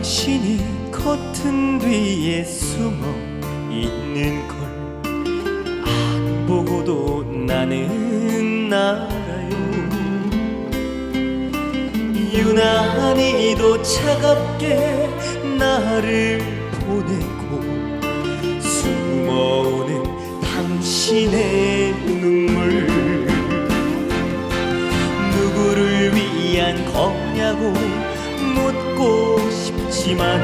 당신이 커튼 뒤에 숨어 있는 걸 안 보고도 나는 알아요. 유난히도 차갑게 나를 보내고 숨어오는 당신의 눈물. 누구를 위한 거냐고 묻고 싶 지만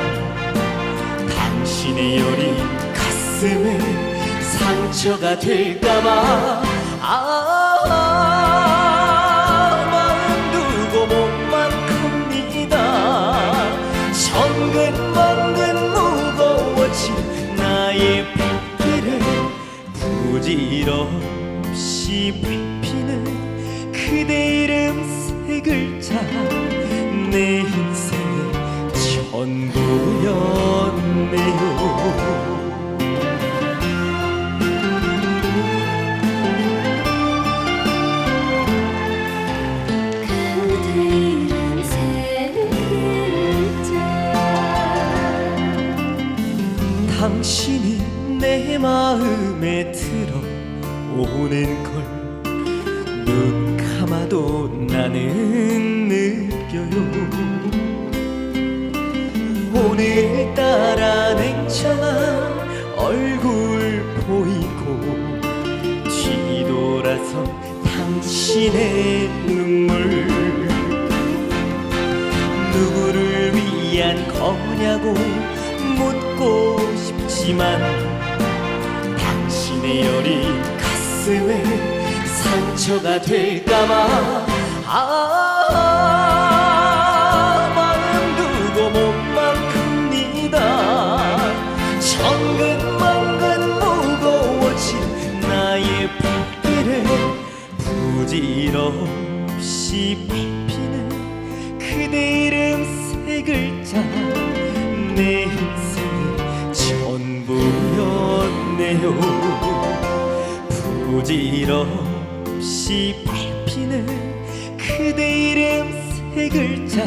당신의 여린 가슴에 상처가 될까봐. 아 마음 두고 몸만 큽니다. 정근만근 무거워진 나의 핏대를 부질없이 빗피는 그대 이름 세 글자. 내 인생의 전부였네요 당신이 내 마음에 들어오는 걸 눈 감아도 나는 느껴요 오늘따라 냉정한 얼굴 보이고 뒤돌아서 당신의 눈물. 누구를 위한 거냐고 묻고 싶지만 당신의 여린 가슴에 상처가 될까봐. 아 부질없이 빗피는 그대 이름 세 글자 내 인생의 전부였네요. 부질없이 밟히는 그대 이름 세 글자